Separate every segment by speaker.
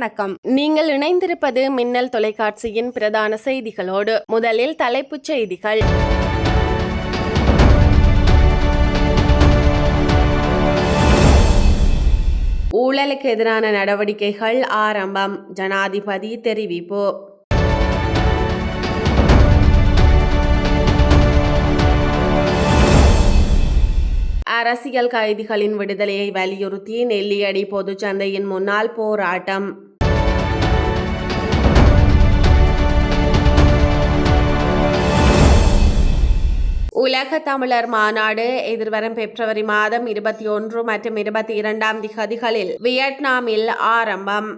Speaker 1: வணக்கம். நீங்கள் இணைந்திருப்பது மின்னல் தொலைக்காட்சியின் பிரதான செய்திகளோடு முதலில் தலைப்புச் செய்திகள். ஊழலுக்கு எதிரான நடவடிக்கைகள் ஆரம்பம். ஜனாதிபதி தெரிவிப்பு. அரசியல் கைதிகளின் விடுதலையை வலியுறுத்தி நெல்லியடி பொதுச்சந்தையின் முன்னால் போராட்டம். உலக தமிழர் மாநாடு எதிர்வரும் பிப்ரவரி மாதம் இருபத்தி ஒன்று மற்றும் இருபத்தி இரண்டாம் திகதிகளில் வியட்நாமில் ஆரம்பம்.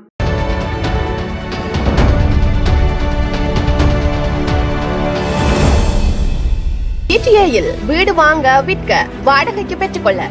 Speaker 1: வீடு வாங்க விற்க வாடகைக்கு பெற்றுக்கொள்ள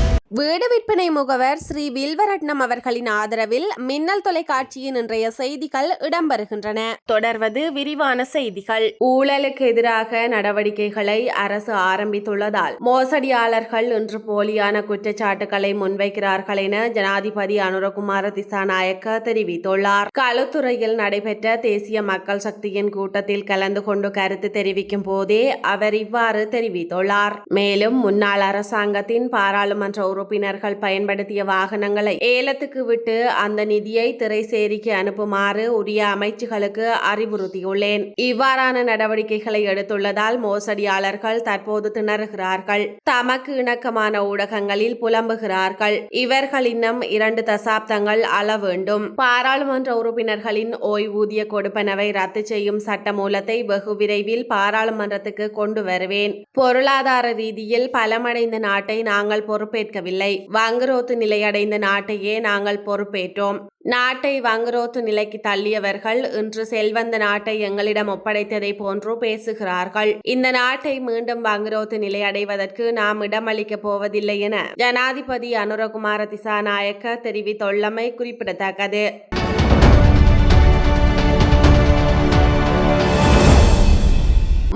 Speaker 1: வீடு விற்பனை முகவர் ஸ்ரீ வில்வரட்னம் அவர்களின் ஆதரவில் மின்னல் தொலைக்காட்சியின் இன்றைய செய்திகள் இடம்பெறுகின்றன. தொடர்வது விரிவான செய்திகள். ஊழலுக்கு எதிராக நடவடிக்கைகளை அரசு ஆரம்பித்துள்ளதால் மோசடியாளர்கள் இன்று போலியான குற்றச்சாட்டுகளை முன்வைக்கிறார்கள் என ஜனாதிபதி அனுரகுமார திசாநாயக்க தெரிவித்துள்ளார். களத்துறையில் நடைபெற்ற தேசிய மக்கள் சக்தியின் கூட்டத்தில் கலந்து கொண்டு கருத்து தெரிவிக்கும் போதே அவர் இவ்வாறு தெரிவித்துள்ளார். மேலும் முன்னாள் அரசாங்கத்தின் பாராளுமன்ற உறுப்பினர்கள் பயன்படுத்திய வாகனங்களை ஏலத்துக்கு விட்டு அந்த நிதியை திரைசேரிக்கு அனுப்புமாறு உரிய அமைச்சுகளுக்கு அறிவுறுத்தியுள்ளேன். இவ்வாறான நடவடிக்கைகளை எடுத்துள்ளதால் மோசடியாளர்கள் தற்போது திணறுகிறார்கள். தமக்கு இணக்கமான ஊடகங்களில் புலம்புகிறார்கள். இவர்கள் இன்னும் இரண்டு தசாப்தங்கள் அள வேண்டும். பாராளுமன்ற உறுப்பினர்களின் ஓய்வூதிய கொடுப்பனவை ரத்து செய்யும் சட்ட மூலத்தை வெகு விரைவில் பாராளுமன்றத்துக்கு கொண்டு வருவேன். பொருளாதார ரீதியில் பலமடைந்த நாட்டை நாங்கள் பொறுப்பேற்கவில்லை. வங்குரோத்து நிலையடைந்த நாட்டையே நாங்கள் பொறுப்பேற்றோம். நாட்டை வங்குரோத்து நிலைக்கு தள்ளியவர்கள் இன்று செல்வந்த நாட்டை எங்களிடம் ஒப்படைத்ததை போன்று பேசுகிறார்கள். இந்த நாட்டை மீண்டும் வங்குரோத்து நிலை அடைவதற்கு நாம் இடமளிக்கப் போவதில்லை என ஜனாதிபதி அனுரகுமார திசாநாயக்க தெரிவித்துள்ளமை குறிப்பிடத்தக்கது.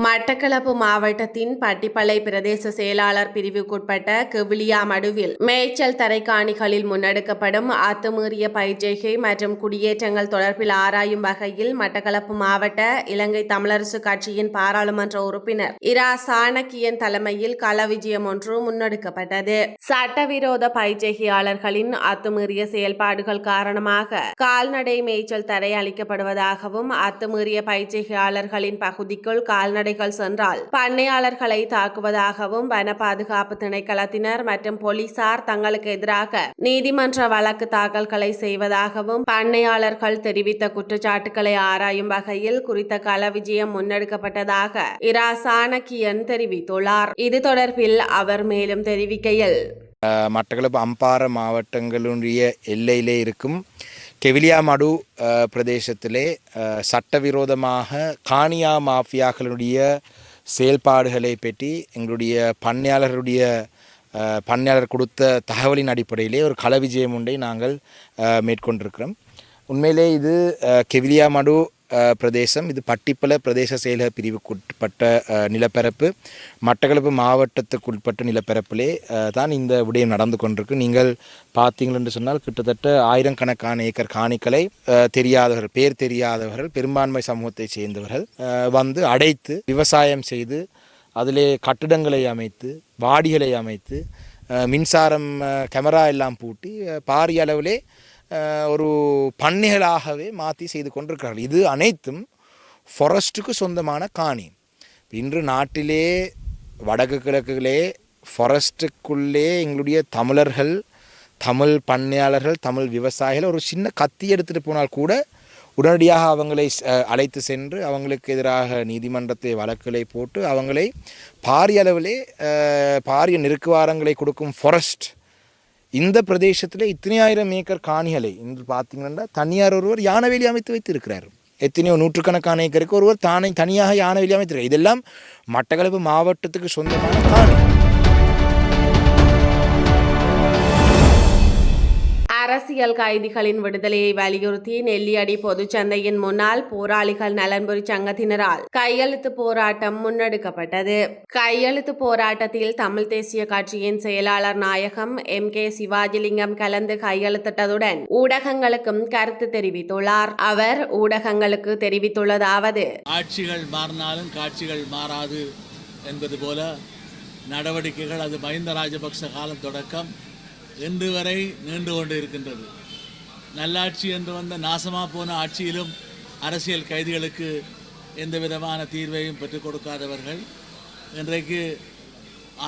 Speaker 1: மட்டக்களப்பு மாவட்டத்தின் பட்டிப்பளை பிரதேச செயலாளர் பிரிவுக்குட்பட்ட கெவிலியா மடுவில் மேய்ச்சல் தரைக்காணிகளில் முன்னெடுக்கப்படும் அத்துமீறிய பயிற்சிகை மற்றும் குடியேற்றங்கள் தொடர்பில் ஆராயும் வகையில் மட்டக்களப்பு மாவட்ட இலங்கை தமிழரசு கட்சியின் பாராளுமன்ற உறுப்பினர் இரா சாணக்கியன் தலைமையில் கள விஜயம் ஒன்று முன்னெடுக்கப்பட்டது. சட்டவிரோத பயிற்சிகையாளர்களின் அத்துமீறிய செயல்பாடுகள் காரணமாக கால்நடை மேய்ச்சல் தரை அளிக்கப்படுவதாகவும் அத்துமீறிய பயிற்சிகையாளர்களின் பகுதிக்குள் கால்நடை கால்நடைகள் சென்றால் பண்ணையாளர்களை தாக்குவதாகவும் வன பாதுகாப்பு திணைக்களத்தினர் மற்றும் போலீசார் தங்களுக்கு எதிராக நீதிமன்ற வழக்கு தாக்கல்களை செய்வதாகவும் பண்ணையாளர்கள் தெரிவித்த குற்றச்சாட்டுகளை ஆராயும் வகையில் குறித்த கள விஜயம் முன்னெடுக்கப்பட்டதாக இரா சாணக்கியன் தெரிவித்துள்ளார். இது தொடர்பில் அவர் மேலும் தெரிவிக்கையில்.
Speaker 2: மட்டக்களப்பு அம்பார மாவட்டங்களுடைய எல்லையிலே இருக்கும் கெவிலியாமடு பிரதேசத்திலே சட்டவிரோதமாக காணியா மாஃபியாக்களுடைய செயல்பாடுகளை பற்றி எங்களுடைய பண்ணையாளருடைய பண்ணையாளர் கொடுத்த தகவலின் அடிப்படையிலே ஒரு கள விஜயம் ஒன்றை நாங்கள் மேற்கொண்டிருக்கிறோம். உண்மையிலே இது கெவிலியாமடு பிரதேசம். இது பட்டிப்பல பிரதேச செயலக பிரிவுக்குட்பட்ட நிலப்பரப்பு. மட்டக்களப்பு மாவட்டத்துக்குட்பட்ட நிலப்பரப்பிலே தான் இந்த விடயம் நடந்து கொண்டிருக்கு. நீங்கள் பார்த்தீங்கள் என்று சொன்னால் கிட்டத்தட்ட ஆயிரக்கணக்கான ஏக்கர் காணிகளை தெரியாதவர்கள் பேர் தெரியாதவர்கள் பெரும்பான்மை சமூகத்தைச் சேர்ந்தவர்கள் வந்து அடைத்து விவசாயம் செய்து அதிலே கட்டிடங்களை அமைத்து வாடிகளை அமைத்து மின்சாரம் கேமரா எல்லாம் பூட்டி பாரிய அளவிலே ஒரு பண்ணைகளாகவே மாற்றி செய்து கொண்டிருக்கிறார்கள். இது அனைத்தும் ஃபாரஸ்ட்டுக்கு சொந்தமான காணி. இன்று நாட்டிலே வடக்கு கிழக்குகளே ஃபாரஸ்ட்டுக்குள்ளே எங்களுடைய தமிழர்கள் தமிழ் பண்ணையாளர்கள் தமிழ் விவசாயிகள் ஒரு சின்ன கத்தி எடுத்துகிட்டு போனால் கூட உடனடியாக அவங்களை அழைத்து சென்று அவங்களுக்கு எதிராக நீதிமன்றத்தை வழக்குகளை போட்டு அவங்களை பாரிய அளவிலே பாரிய நெருக்குவாரங்களை கொடுக்கும் ஃபாரஸ்ட் இந்த பிரதேசத்தில் இத்தனை ஆயிரம் ஏக்கர் காணிகளை இன்று பார்த்தீங்கன்னா தனியார் ஒருவர் யானவேலி அமைத்து வைத்திருக்கிறார். எத்தனையோ நூற்றுக்கணக்கான ஏக்கருக்கு ஒருவர் தானே தனியாக யானை வெளியே இதெல்லாம் மட்டக்களப்பு மாவட்டத்துக்கு சொந்தமான காணி.
Speaker 1: அரசியல் கைதிகளின் விடுதலையை வலியுறுத்தி நெல்லியடி பொதுச்சந்தையின் முன்னாள் போராளிகள் நலன்புரி சங்கத்தினரால் கையெழுத்து போராட்டம் முன்னெடுக்கப்பட்டது. கையெழுத்து போராட்டத்தில் தமிழ் தேசிய கட்சியின் செயலாளர் நாயகம் எம். கே. சிவாஜிலிங்கம் கலந்து கையெழுத்திட்டதுடன் ஊடகங்களுக்கும் கருத்து தெரிவித்துள்ளார். அவர் ஊடகங்களுக்கு தெரிவித்துள்ளதாவது
Speaker 3: ஆட்சிகள் மாறினாலும் காட்சிகள் மாறாது என்பது போல நடவடிக்கைகள் அது மஹிந்த ராஜபக்ச காலம் தொடக்கம். இன்று வரை நீண்டு கொண்டு இருக்கின்றது நல்லாட்சி என்று வந்த நாசமாக போன ஆட்சியிலும் அரசியல் கைதிகளுக்கு எந்த விதமான தீர்வையும் பெற்றுக் கொடுக்காதவர்கள். இன்றைக்கு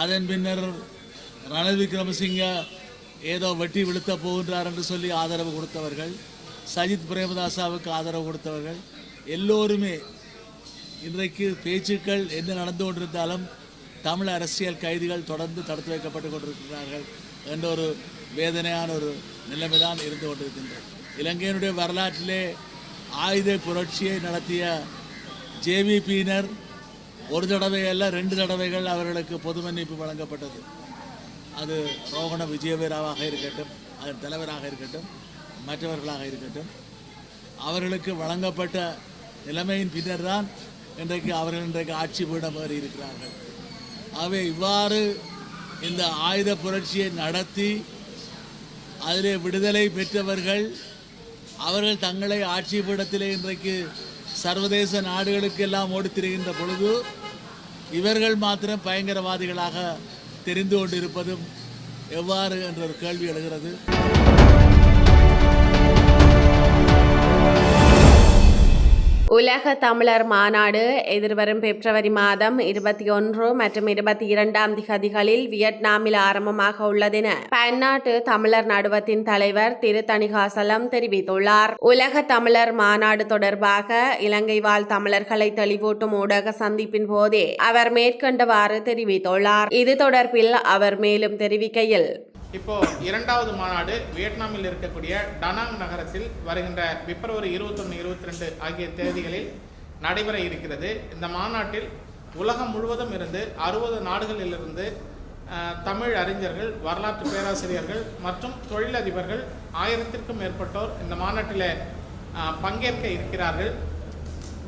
Speaker 3: அதன் பின்னர் ரணில் விக்ரமசிங்க ஏதோ வெட்டி விழுத்த போகின்றார் என்று சொல்லி ஆதரவு கொடுத்தவர்கள். சஜித் பிரேமதாசாவுக்கு ஆதரவு கொடுத்தவர்கள். எல்லோருமே இன்றைக்கு பேச்சுக்கள் என்ன நடந்து கொண்டிருந்தாலும் தமிழ் அரசியல் கைதிகள் தொடர்ந்து தடுத்து வைக்கப்பட்டு கொண்டிருக்கிறார்கள். என்ற ஒரு வேதனையான ஒரு நிலைமை தான் இருந்து கொண்டிருக்கின்றது. இலங்கையினுடைய வரலாற்றிலே ஆயுத புரட்சியை நடத்திய ஜேவிபியினர் ஒரு தடவை அல்ல ரெண்டு தடவைகள் அவர்களுக்கு பொது மன்னிப்பு வழங்கப்பட்டது. அது ரோகண விஜயவீராவாக இருக்கட்டும் அதன் தலைவராக இருக்கட்டும் மற்றவர்களாக இருக்கட்டும் அவர்களுக்கு வழங்கப்பட்ட நிலைமையின் பின்னர் தான் இன்றைக்கு அவர்கள் இன்றைக்கு ஆட்சி பீடம் ஏறி இருக்கிறார்கள். ஆகவே இவ்வாறு இந்த ஆயுத புரட்சியை நடத்தி அதிலே விடுதலை பெற்றவர்கள் அவர்கள் தங்களை ஆட்சி பீடத்திலே இன்றைக்கு சர்வதேச நாடுகளுக்கு எல்லாம் ஓடித்திருக்கின்ற பொழுது இவர்கள் மாத்திரம் பயங்கரவாதிகளாக தெரிந்து கொண்டிருப்பதும் எவ்வாறு என்ற ஒரு கேள்வி எழுகிறது.
Speaker 1: உலக தமிழர் மாநாடு எதிர்வரும் பிப்ரவரி மாதம் இருபத்தி ஒன்று மற்றும் இருபத்தி இரண்டாம் திகதிகளில் வியட்நாமில் ஆரம்பமாக உள்ளதென பன்னாட்டு தமிழர் நடுவத்தின் தலைவர் திரு தணிகாசலம் தெரிவித்துள்ளார். உலக தமிழர் மாநாடு தொடர்பாக இலங்கை வாழ் தமிழர்களை தெளிவூட்டும் ஊடக சந்திப்பின் போதே அவர் மேற்கண்டவாறு தெரிவித்துள்ளார். இது தொடர்பில் அவர் மேலும் தெரிவிக்கையில்
Speaker 4: இப்போ இரண்டாவது மாநாடு வியட்நாமில் இருக்கக்கூடிய டனாங் நகரத்தில் வருகின்ற பிப்ரவரி இருபத்தொன்று இருபத்தி ரெண்டு ஆகிய தேதிகளில் நடைபெற இருக்கிறது. இந்த மாநாட்டில் உலகம் முழுவதும் இருந்து அறுபது நாடுகளிலிருந்து தமிழ் அறிஞர்கள் வரலாற்று பேராசிரியர்கள் மற்றும் தொழிலதிபர்கள் ஆயிரத்திற்கும் மேற்பட்டோர் இந்த மாநாட்டில் பங்கேற்க இருக்கிறார்கள்.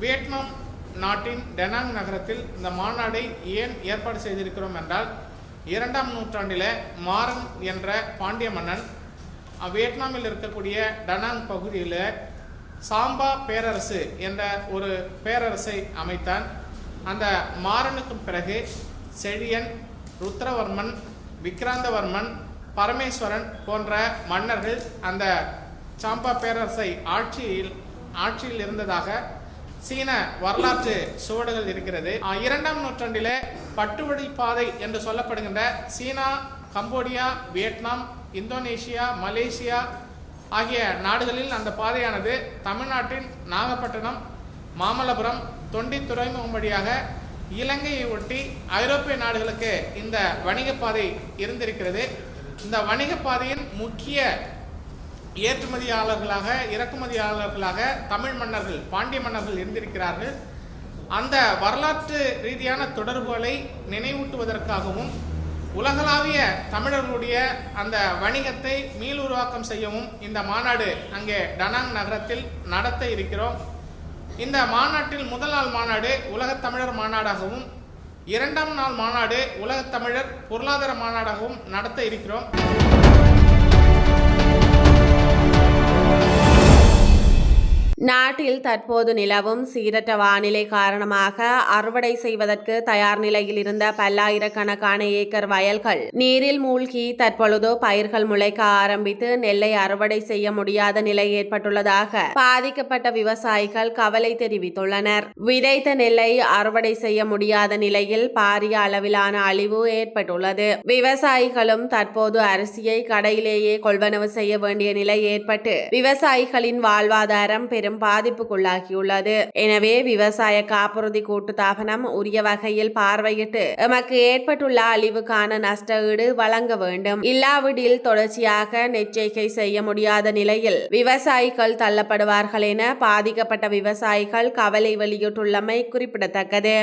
Speaker 4: வியட்நாம் நாட்டின் டெனாங் நகரத்தில் இந்த மாநாடை ஏன் ஏற்பாடு செய்திருக்கிறோம் என்றால் இரண்டாம் நூற்றாண்டில் மாறன் என்ற பாண்டிய மன்னன் வியட்நாமில் இருக்கக்கூடிய டனாங் பகுதியில் சாம்பா பேரரசு என்ற ஒரு பேரரசை அமைத்தான். அந்த மாறனுக்கு பிறகு செழியன் ருத்ரவர்மன் விக்ராந்தவர்மன் பரமேஸ்வரன் போன்ற மன்னர்கள் அந்த சாம்பா பேரரசை ஆட்சியில் ஆட்சியில் இருந்ததாக சீன வரலாற்று சுவடுகள் இருக்கிறது. இரண்டாம் நூற்றாண்டிலே பட்டுவழி பாதை என்று சொல்லப்படுகின்ற China Cambodia Vietnam Indonesia Malaysia ஆகிய நாடுகளில் அந்த பாதையானது தமிழ்நாட்டின் நாகப்பட்டினம் மாமல்லபுரம் தொண்டி துறைமுகம் வழியாக இலங்கையை ஒட்டி ஐரோப்பிய நாடுகளுக்கு இந்த வணிக பாதை இருந்திருக்கிறது. இந்த வணிக பாதையின் முக்கிய ஏற்றுமதியாளர்களாக இறக்குமதியாளர்களாக தமிழ் மன்னர்கள் பாண்டிய மன்னர்கள் இருந்திருக்கிறார்கள். அந்த வரலாற்று ரீதியான தொடர்புகளை நினைவூட்டுவதற்காகவும் உலகளாவிய தமிழர்களுடைய அந்த வணிகத்தை மீளுருவாக்கம் செய்யவும் இந்த மாநாடு அங்கே டனாங் நகரத்தில் நடத்த இருக்கிறோம். இந்த மாநாட்டில் முதல் நாள் மாநாடு உலகத் தமிழர் மாநாடாகவும் இரண்டாம் நாள் மாநாடு உலகத் தமிழர் பொருளாதார மாநாடாகவும் நடத்த இருக்கிறோம்.
Speaker 1: நாட்டில் தற்போது நிலவும் சீரற்ற வானிலை காரணமாக அறுவடை செய்வதற்கு தயார் நிலையில் இருந்த பல்லாயிரக்கணக்கான ஏக்கர் வயல்கள் நீரில் மூழ்கி தற்பொழுது பயிர்கள் முளைக்க ஆரம்பித்து நெல்லை அறுவடை செய்ய முடியாத நிலை ஏற்பட்டுள்ளதாக பாதிக்கப்பட்ட விவசாயிகள் கவலை தெரிவித்துள்ளனர். விதைத்த நெல்லை அறுவடை செய்ய முடியாத நிலையில் பாரிய அளவிலான அழிவு ஏற்பட்டுள்ளது. விவசாயிகளும் தற்போது அரிசியை கடையிலேயே கொள்வனவு செய்ய வேண்டிய நிலை ஏற்பட்டு விவசாயிகளின் வாழ்வாதாரம் பெரும் பெரும் பாதிப்புக்குள்ளாகியுள்ளது. எனவே விவசாய காப்புறுதி கூட்டு தாபனம் உரிய வகையில் பார்வையிட்டு எமக்கு ஏற்பட்டுள்ள அழிவுக்கான நஷ்ட ஈடு வழங்க வேண்டும். இல்லாவிடில் தொடர்ச்சியாக நெச்சரிக்கை செய்ய முடியாத நிலையில் விவசாயிகள் தள்ளப்படுவார்கள் என பாதிக்கப்பட்ட விவசாயிகள் கவலை வெளியிட்டுள்ளமை குறிப்பிடத்தக்கது.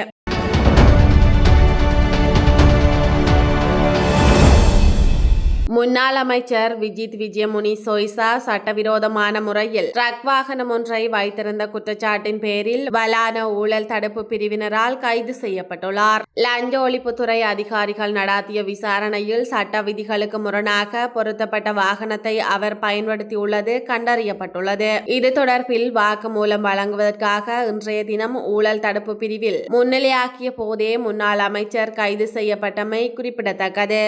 Speaker 1: முன்னாள் அமைச்சர் விஜித் விஜயமுனி சொய்சா சட்டவிரோதமான முறையில் ட்ரக் வாகனம் ஒன்றை வைத்திருந்த குற்றச்சாட்டின் பேரில் வலான ஊழல் தடுப்பு பிரிவினரால் கைது செய்யப்பட்டுள்ளார். லஞ்ச ஒழிப்புத்துறை அதிகாரிகள் நடாத்திய விசாரணையில் சட்ட விதிகளுக்கு முரணாக பொருத்தப்பட்ட வாகனத்தை அவர் பயன்படுத்தியுள்ளது கண்டறியப்பட்டுள்ளது. இது தொடர்பில் வாக்குமூலம் வழங்குவதற்காக இன்றைய தினம் ஊழல் தடுப்பு பிரிவில் முன்னிலையாக்கிய போதே முன்னாள் அமைச்சர் கைது செய்யப்பட்டமை குறிப்பிடத்தக்கது.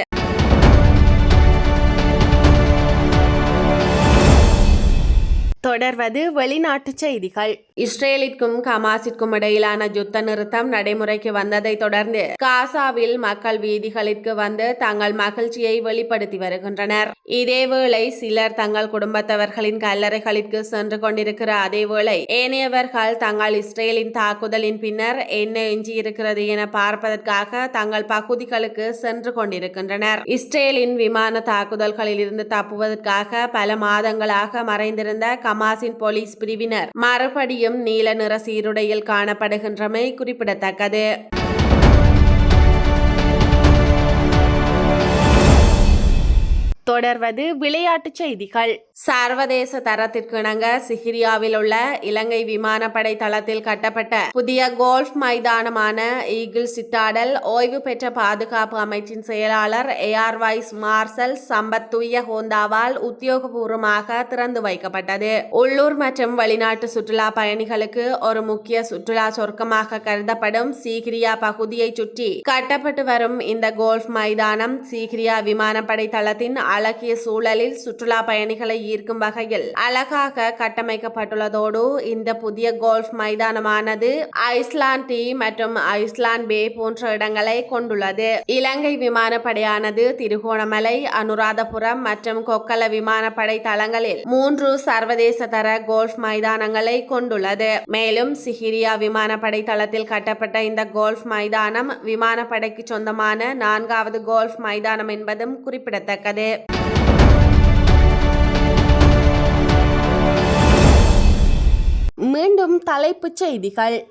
Speaker 1: தொடர்வது வெளிநாட்டு செய்திகள். இஸ்ரேலிற்கும் கமாசிற்கும் இடையிலான யுத்த நிறுத்தம் நடைமுறைக்கு வந்ததை தொடர்ந்து காசாவில் மக்கள் வீதிகளிற்கு வந்து தங்கள் மகிழ்ச்சியை வெளிப்படுத்தி வருகின்றனர். இதேவேளை சிலர் தங்கள் குடும்பத்தவர்களின் கல்லறைகளிற்கு சென்று கொண்டிருக்கிற அதேவேளை ஏனையவர்கள் தங்கள் இஸ்ரேலின் தாக்குதலின் பின்னர் என்ன எஞ்சியிருக்கிறது என பார்ப்பதற்காக தங்கள் பகுதிகளுக்கு சென்று கொண்டிருக்கின்றனர். இஸ்ரேலின் விமான தாக்குதல்களில் இருந்து தப்புவதற்காக பல மாதங்களாக மறைந்திருந்த கமா கமாசின் போலீஸ் பிரிவினர் மறுபடியும் நீல நிற சீருடையில் காணப்படுகின்றமை குறிப்பிடத்தக்கது. தொடர்வது விளையாட்டுச் செய்திகள். சர்வதேச தரத்திற்கு இணங்க சிகிரியாவில் உள்ள இலங்கை விமானப்படை தளத்தில் கட்டப்பட்ட புதிய கோல்ஃப் மைதானமான ஈகிள் சிட்டாடல் ஓய்வு பெற்ற பாதுகாப்பு அமைச்சின் செயலாளர் ஏஆர் வைஸ் மார்சல் சம்பத் துய்ய ஹோந்தாவால் உத்தியோகபூர்வமாக திறந்து வைக்கப்பட்டது. உள்ளூர் மற்றும் வெளிநாட்டு சுற்றுலா பயணிகளுக்கு ஒரு முக்கிய சுற்றுலா சொர்க்கமாக கருதப்படும் சீகிரியா பகுதியை சுற்றி கட்டப்பட்டு வரும் இந்த கோல்ஃப் மைதானம் சீகிரியா விமானப்படை தளத்தின் அழகிய சூழலில் சுற்றுலா பயணிகளை ஈர்க்கும் வகையில் அழகாக கட்டமைக்கப்பட்டுள்ளதோடு இந்த புதிய கோல்ஃப் மைதானமானது ஐஸ்லாண்ட் டீ மற்றும் ஐஸ்லாண்ட் பே போன்ற இடங்களை கொண்டுள்ளது. இலங்கை விமானப்படையானது திருகோணமலை அனுராதபுரம் மற்றும் கொக்கல விமானப்படை தளங்களில் மூன்று சர்வதேச தர கோல்ஃப் மைதானங்களை கொண்டுள்ளது. மேலும் சிகிரியா விமானப்படை தளத்தில் கட்டப்பட்ட இந்த கோல்ஃப் மைதானம் விமானப்படைக்கு சொந்தமான நான்காவது கோல்ஃப் மைதானம் என்பதும் குறிப்பிடத்தக்கது. மீண்டும் தலைப்புச் செய்திகள்.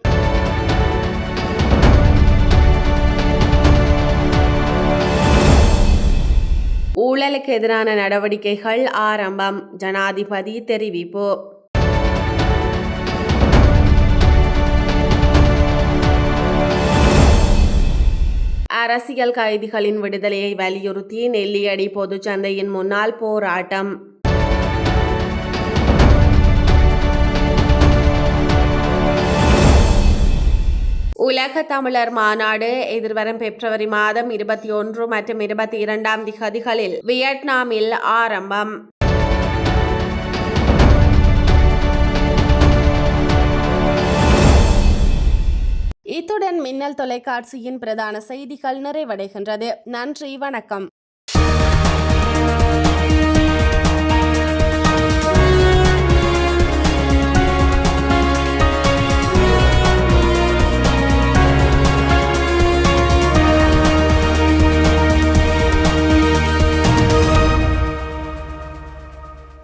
Speaker 1: ஊழலுக்கு எதிரான நடவடிக்கைகள் ஆரம்பம். ஜனாதிபதி தெரிவிப்பு. அரசியல் கைதிகளின் விடுதலையை வலியுறுத்தி நெல்லியடி பொதுச்சந்தையின் முன்னால் போராட்டம். உலக தமிழர் மாநாடு எதிர்வரும் பிப்ரவரி மாதம் இருபத்தி ஒன்று மற்றும் இருபத்தி இரண்டாம் திகதிகளில் வியட்நாமில் ஆரம்பம். இத்துடன் மின்னல் தொலைக்காட்சியின் பிரதான செய்திகள் நிறைவடைகின்றது. நன்றி வணக்கம்.